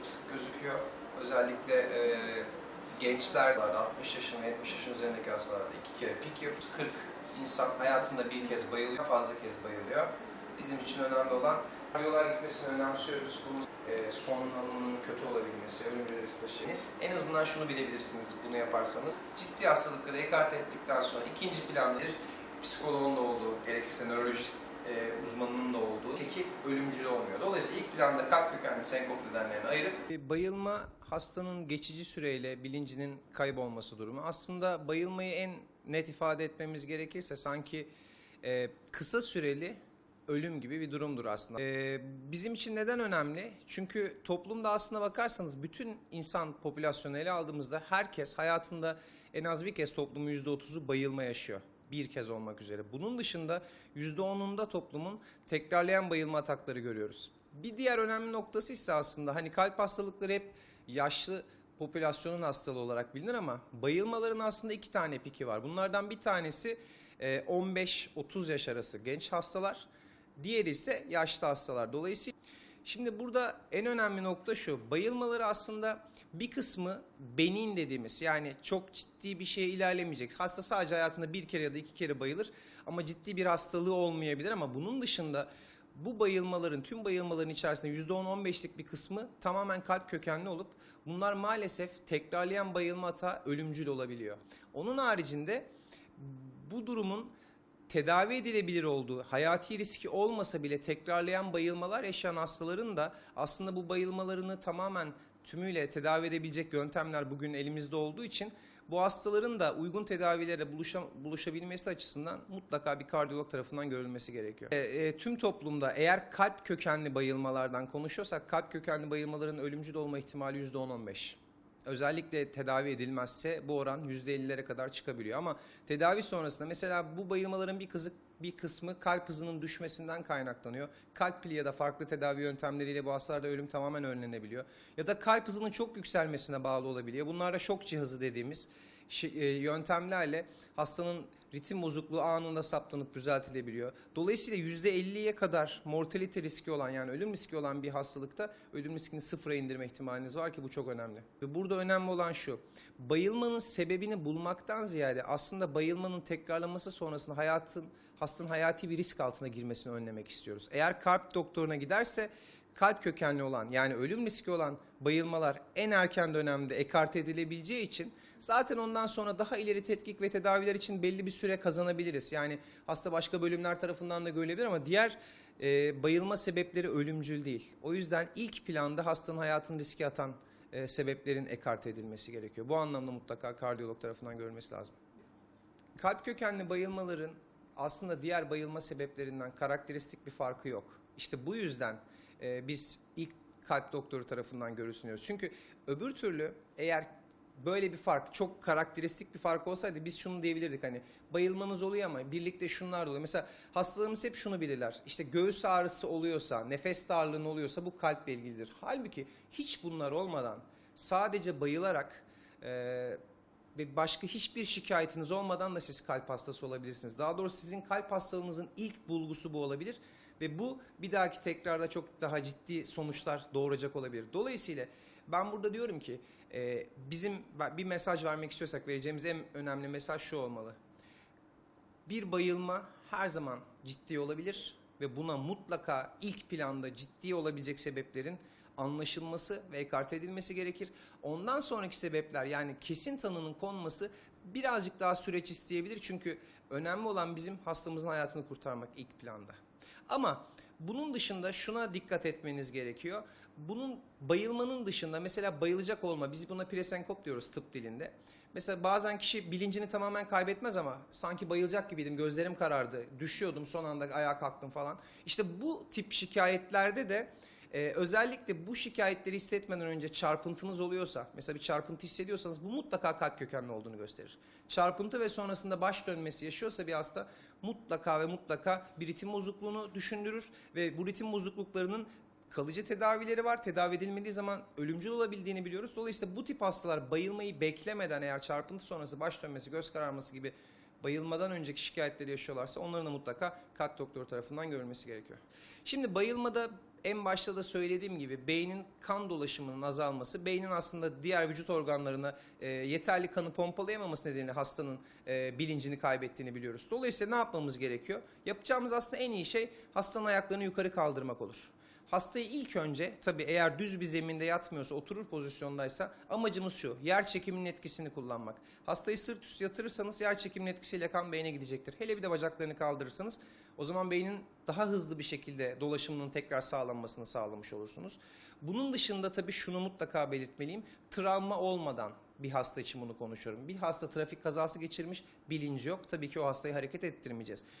çok sık gözüküyor. Özellikle e, gençlerde 60 yaşın ve 70 yaşın üzerindeki hastalarda iki kere pik yapıyoruz. 40 insan hayatında bir kez bayılıyor, fazla kez bayılıyor. Bizim için önemli olan kardiyolar gitmesini önemsiyoruz. Bunun e, sonunun kötü olabilmesi, ölümcül taşıyanız. En azından şunu bilebilirsiniz bunu yaparsanız. Ciddi hastalıkları ekart ettikten sonra ikinci planda bir psikoloğun da olduğu, gerekirse nörolojist e, uzmanının da olduğu ki ölümcül olmuyor. Dolayısıyla ilk planda kalp kökenli senkop nedenlerini ayırıp E, Bayılma hastanın geçici süreyle bilincinin kaybolması durumu. Aslında bayılmayı en net ifade etmemiz gerekirse sanki e, kısa süreli ölüm gibi bir durumdur aslında. E, bizim için neden önemli? Çünkü toplumda aslına bakarsanız bütün insan popülasyonu ele aldığımızda herkes hayatında en az bir kez toplumun %30'u bayılma yaşıyor. Bir kez olmak üzere. Bunun dışında %10'unda toplumun tekrarlayan bayılma atakları görüyoruz. Bir diğer önemli noktası ise aslında hani kalp hastalıkları hep yaşlı popülasyonun hastalığı olarak bilinir ama bayılmaların aslında iki tane piki var. Bunlardan bir tanesi e, 15-30 yaş arası genç hastalar, diğeri ise yaşlı hastalar. Dolayısıyla şimdi burada en önemli nokta şu. Bayılmaları aslında bir kısmı benin dediğimiz yani çok ciddi bir şeye ilerlemeyecek. Hasta sadece hayatında bir kere ya da iki kere bayılır ama ciddi bir hastalığı olmayabilir ama bunun dışında bu bayılmaların, tüm bayılmaların içerisinde %10-15'lik bir kısmı tamamen kalp kökenli olup bunlar maalesef tekrarlayan bayılma hata ölümcül olabiliyor. Onun haricinde bu durumun tedavi edilebilir olduğu, hayati riski olmasa bile tekrarlayan bayılmalar yaşayan hastaların da aslında bu bayılmalarını tamamen tümüyle tedavi edebilecek yöntemler bugün elimizde olduğu için bu hastaların da uygun tedavilere buluşa, buluşabilmesi açısından mutlaka bir kardiyolog tarafından görülmesi gerekiyor. E, e, tüm toplumda eğer kalp kökenli bayılmalardan konuşuyorsak kalp kökenli bayılmaların ölümcül olma ihtimali %10-15. Özellikle tedavi edilmezse bu oran %50'lere kadar çıkabiliyor. Ama tedavi sonrasında mesela bu bayılmaların bir kızı bir kısmı kalp hızının düşmesinden kaynaklanıyor. Kalp pili ya da farklı tedavi yöntemleriyle bu hastalarda ölüm tamamen önlenebiliyor. Ya da kalp hızının çok yükselmesine bağlı olabiliyor. Bunlar da şok cihazı dediğimiz e, yöntemlerle hastanın ritim bozukluğu anında saptanıp düzeltilebiliyor. Dolayısıyla %50'ye kadar mortalite riski olan yani ölüm riski olan bir hastalıkta ölüm riskini sıfıra indirme ihtimaliniz var ki bu çok önemli. Ve burada önemli olan şu, bayılmanın sebebini bulmaktan ziyade aslında bayılmanın tekrarlaması sonrasında hayatın, hastanın hayati bir risk altına girmesini önlemek istiyoruz. Eğer kalp doktoruna giderse kalp kökenli olan yani ölüm riski olan bayılmalar en erken dönemde ekarte edilebileceği için zaten ondan sonra daha ileri tetkik ve tedaviler için belli bir süre kazanabiliriz. Yani hasta başka bölümler tarafından da görülebilir ama diğer e, bayılma sebepleri ölümcül değil. O yüzden ilk planda hastanın hayatını riske atan e, sebeplerin ekarte edilmesi gerekiyor. Bu anlamda mutlaka kardiyolog tarafından görülmesi lazım. Kalp kökenli bayılmaların aslında diğer bayılma sebeplerinden karakteristik bir farkı yok. İşte bu yüzden e, biz ilk kalp doktoru tarafından görülsünüyoruz. Çünkü öbür türlü eğer böyle bir fark çok karakteristik bir fark olsaydı biz şunu diyebilirdik hani bayılmanız oluyor ama birlikte şunlar oluyor. Mesela hastalarımız hep şunu bilirler. İşte göğüs ağrısı oluyorsa, nefes darlığın oluyorsa bu kalple ilgilidir. Halbuki hiç bunlar olmadan sadece bayılarak e, ve başka hiçbir şikayetiniz olmadan da siz kalp hastası olabilirsiniz. Daha doğrusu sizin kalp hastalığınızın ilk bulgusu bu olabilir ve bu bir dahaki tekrarda çok daha ciddi sonuçlar doğuracak olabilir. Dolayısıyla ben burada diyorum ki e, bizim bir mesaj vermek istiyorsak vereceğimiz en önemli mesaj şu olmalı. Bir bayılma her zaman ciddi olabilir ve buna mutlaka ilk planda ciddi olabilecek sebeplerin anlaşılması ve ekarte edilmesi gerekir. Ondan sonraki sebepler yani kesin tanının konması birazcık daha süreç isteyebilir. Çünkü önemli olan bizim hastamızın hayatını kurtarmak ilk planda. Ama bunun dışında şuna dikkat etmeniz gerekiyor. Bunun bayılmanın dışında mesela bayılacak olma, biz buna presenkop diyoruz tıp dilinde. Mesela bazen kişi bilincini tamamen kaybetmez ama sanki bayılacak gibiydim, gözlerim karardı, düşüyordum son anda ayağa kalktım falan. İşte bu tip şikayetlerde de ee, özellikle bu şikayetleri hissetmeden önce çarpıntınız oluyorsa, mesela bir çarpıntı hissediyorsanız bu mutlaka kalp kökenli olduğunu gösterir. Çarpıntı ve sonrasında baş dönmesi yaşıyorsa bir hasta mutlaka ve mutlaka bir ritim bozukluğunu düşündürür ve bu ritim bozukluklarının kalıcı tedavileri var. Tedavi edilmediği zaman ölümcül olabildiğini biliyoruz. Dolayısıyla bu tip hastalar bayılmayı beklemeden eğer çarpıntı sonrası baş dönmesi, göz kararması gibi bayılmadan önceki şikayetleri yaşıyorlarsa onların da mutlaka kalp doktoru tarafından görülmesi gerekiyor. Şimdi bayılmada en başta da söylediğim gibi beynin kan dolaşımının azalması, beynin aslında diğer vücut organlarına e, yeterli kanı pompalayamaması nedeniyle hastanın e, bilincini kaybettiğini biliyoruz. Dolayısıyla ne yapmamız gerekiyor? Yapacağımız aslında en iyi şey hastanın ayaklarını yukarı kaldırmak olur. Hastayı ilk önce tabii eğer düz bir zeminde yatmıyorsa, oturur pozisyondaysa amacımız şu. Yer çekiminin etkisini kullanmak. Hastayı sırt üstü yatırırsanız yer çekiminin etkisiyle kan beyne gidecektir. Hele bir de bacaklarını kaldırırsanız o zaman beynin daha hızlı bir şekilde dolaşımının tekrar sağlanmasını sağlamış olursunuz. Bunun dışında tabii şunu mutlaka belirtmeliyim. Travma olmadan bir hasta için bunu konuşuyorum. Bir hasta trafik kazası geçirmiş, bilinci yok. Tabii ki o hastayı hareket ettirmeyeceğiz.